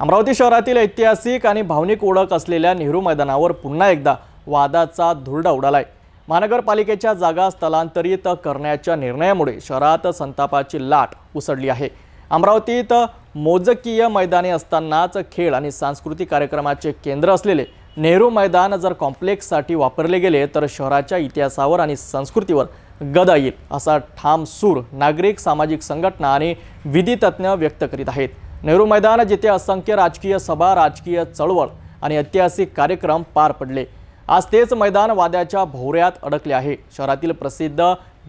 अमरावती शहरातील ऐतिहासिक आणि भावनिक ओळख असलेल्या नेहरू मैदानावर पुन्हा एकदा वादाचा धुरडा उडालाय. महानगरपालिकेच्या जागा स्थलांतरित करण्याच्या निर्णयामुळे शहरात संतापाची लाट उसळली आहे. अमरावतीत मोजकीय मैदाने असतानाच खेळ आणि सांस्कृतिक कार्यक्रमाचे केंद्र असलेले नेहरू मैदान जर कॉम्प्लेक्ससाठी वापरले गेले तर शहराच्या इतिहासावर आणि संस्कृतीवर गदा येईल असा ठाम सूर नागरिक सामाजिक संघटना आणि विधितज्ञ व्यक्त करीत आहेत. नेहरू मैदान जिथे असंख्य राजकीय सभा राजकीय चळवळ आणि ऐतिहासिक कार्यक्रम पार पडले. आज तेच मैदान वाद्याच्या भोवऱ्यात अडकले आहे. शहरातील प्रसिद्ध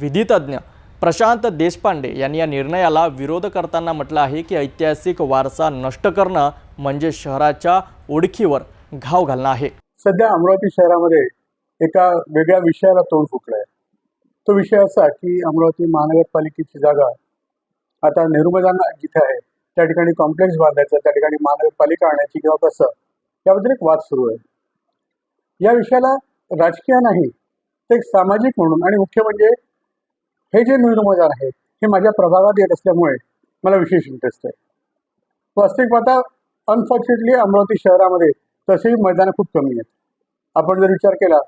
विधितज्ञ प्रशांत देशपांडे यांनी या निर्णयाला विरोध करताना म्हटलं आहे की ऐतिहासिक वारसा नष्ट करणं म्हणजे शहराच्या ओळखीवर घाव घालणं आहे. सध्या अमरावती शहरामध्ये एका वेगळ्या विषयाला तोंड फुटलं आहे तो विषय असा की अमरावती महानगरपालिकेची जागा आता नेहरू मैदान जिथे आहे त्या ठिकाणी कॉम्प्लेक्स बांधायचं त्या ठिकाणी महानगरपालिका आणायची किंवा कसं याबद्दल एक वाद सुरू आहे. या विषयाला राजकीय नाही ते एक सामाजिक म्हणून आणि मुख्य म्हणजे हे जे नेहरू आहेत हे माझ्या प्रभागात येत असल्यामुळे मला विशेष इंटरेस्ट आहे. वास्तविक आता अनफॉर्च्युनेटली अमरावती शहरामध्ये तसेही मैदानं खूप कमी आहेत. आपण जर विचार केला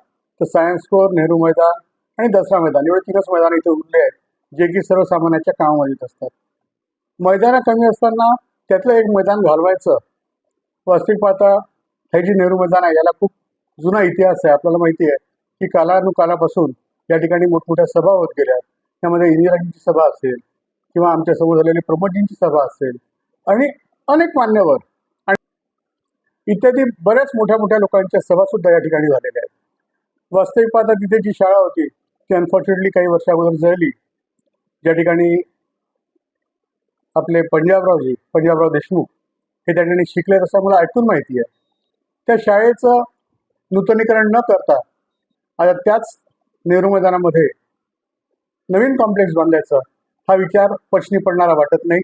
तर सायन्स कोर नेहरू मैदान आणि दसरा मैदान एवढे तीनच मैदान इथे उरले आहेत जे की सर्वसामान्याच्या कामामध्ये येत असतात. मैदानं कमी असताना त्यातलं एक मैदान घालवायचं. वास्तविक पाहता हे जे नेहरू मैदान आहे याला खूप जुना इतिहास आहे. आपल्याला माहिती आहे की कालानुकालापासून या ठिकाणी मोठमोठ्या सभा होत गेल्या. त्यामध्ये इंदिराजींची सभा असेल किंवा आमच्यासमोर झालेली प्रमोदजींची सभा असेल आणि अनेक मान्यवर. आणि इत्यादी बऱ्याच मोठ्या मोठ्या लोकांच्या सभा सुद्धा या ठिकाणी झालेल्या आहेत. वास्तविक पाहता तिथे जी शाळा होती ती अनफॉर्च्युनेटली काही वर्षा अगोदर जळली. ज्या ठिकाणी आपले पंजाबरावजी पंजाबराव देशमुख हे त्या ठिकाणी शिकले असं मला ऐकून माहिती आहे. त्या शाळेचं नूतनीकरण न करता आता त्याच नेहरू मैदानामध्ये नवीन कॉम्प्लेक्स बांधायचा हा विचार पचनी पडणारा वाटत नाही.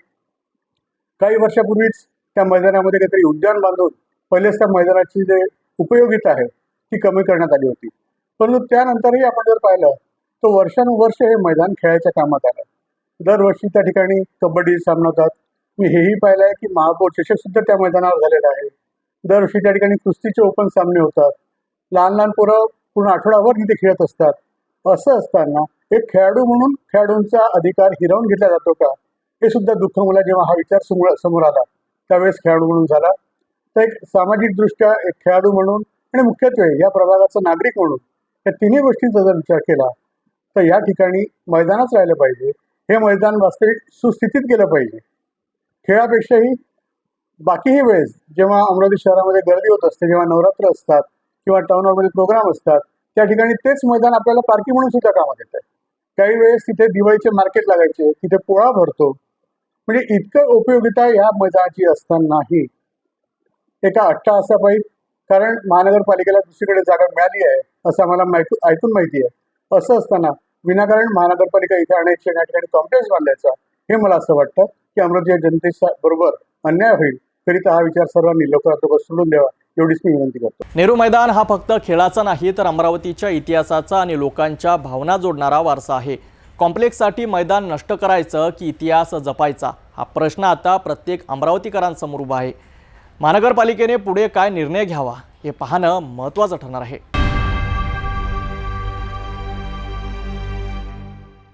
काही वर्षापूर्वीच त्या मैदानामध्ये काहीतरी उद्यान बांधून पहिलेच त्या मैदानाची जे उपयोगिता आहे ती कमी करण्यात आली होती. परंतु त्यानंतरही आपण जर पाहिलं तर वर्षानुवर्ष हे मैदान खेळायच्या कामात आलं. दरवर्षी त्या ठिकाणी कबड्डी सामना होतात मी हेही पाहिलं आहे की महापौर चषक सुद्धा त्या मैदानावर झालेला आहे. दरवर्षी त्या ठिकाणी कुस्तीचे ओपन सामने होतात. लहान लहान पोरं पूर्ण आठवडाभर तिथे खेळत असतात. असं असताना एक खेळाडू म्हणून खेळाडूंचा अधिकार हिरावून घेतला जातो का? हे सुद्धा दुःख मला जेव्हा हा विचार समोर समोर आला. त्यावेळेस खेळाडू म्हणून झाला. तर एक सामाजिकदृष्ट्या एक खेळाडू म्हणून आणि मुख्यत्वे या प्रभागाचा नागरिक म्हणून या तिन्ही गोष्टींचा जर विचार केला तर या ठिकाणी मैदानाच राहिलं पाहिजे. हे मैदान वास्तविक सुस्थितीत गेलं पाहिजे. खेळापेक्षाही बाकीही वेळेस जेव्हा अमरावती शहरामध्ये गर्दी होत असते जेव्हा नवरात्र असतात किंवा टाउन हॉलमध्ये प्रोग्राम असतात त्या ठिकाणी तेच मैदान आपल्याला पार्किंग म्हणून सुद्धा कामात येतं. काही वेळेस तिथे दिवाळीचे मार्केट लागायचे तिथे पोळा भरतो. म्हणजे इतकं उपयोगिता या मैदानाची असतानाही एका अट्टाहासापायी कारण महानगरपालिकेला दुसरीकडे जागा मिळाली आहे असं आम्हाला ऐकून माहिती आहे. असं असताना विनाकारण महानगरपालिका इथे आणायची या ठिकाणी कॉम्प्लेक्स बांधायचा हे मला असं वाटतं की अमरावती जनतेच्या बरोबर अन्याय होईल करिता हा विचार सर्वांनी लवकरात लवकर सोडून द्यावा एवढीच मी विनंती करतो. नेहरू मैदान हा फक्त खेळाचा नाही तर अमरावतीच्या इतिहासाचा आणि लोकांच्या भावना जोडणारा वारसा आहे. कॉम्प्लेक्ससाठी मैदान नष्ट करायचं की इतिहास जपायचा? हा प्रश्न आता प्रत्येक अमरावतीकरांसमोर उभा आहे. महानगरपालिकेने पुढे काय निर्णय घ्यावा हे पाहणं महत्त्वाचं ठरणार आहे.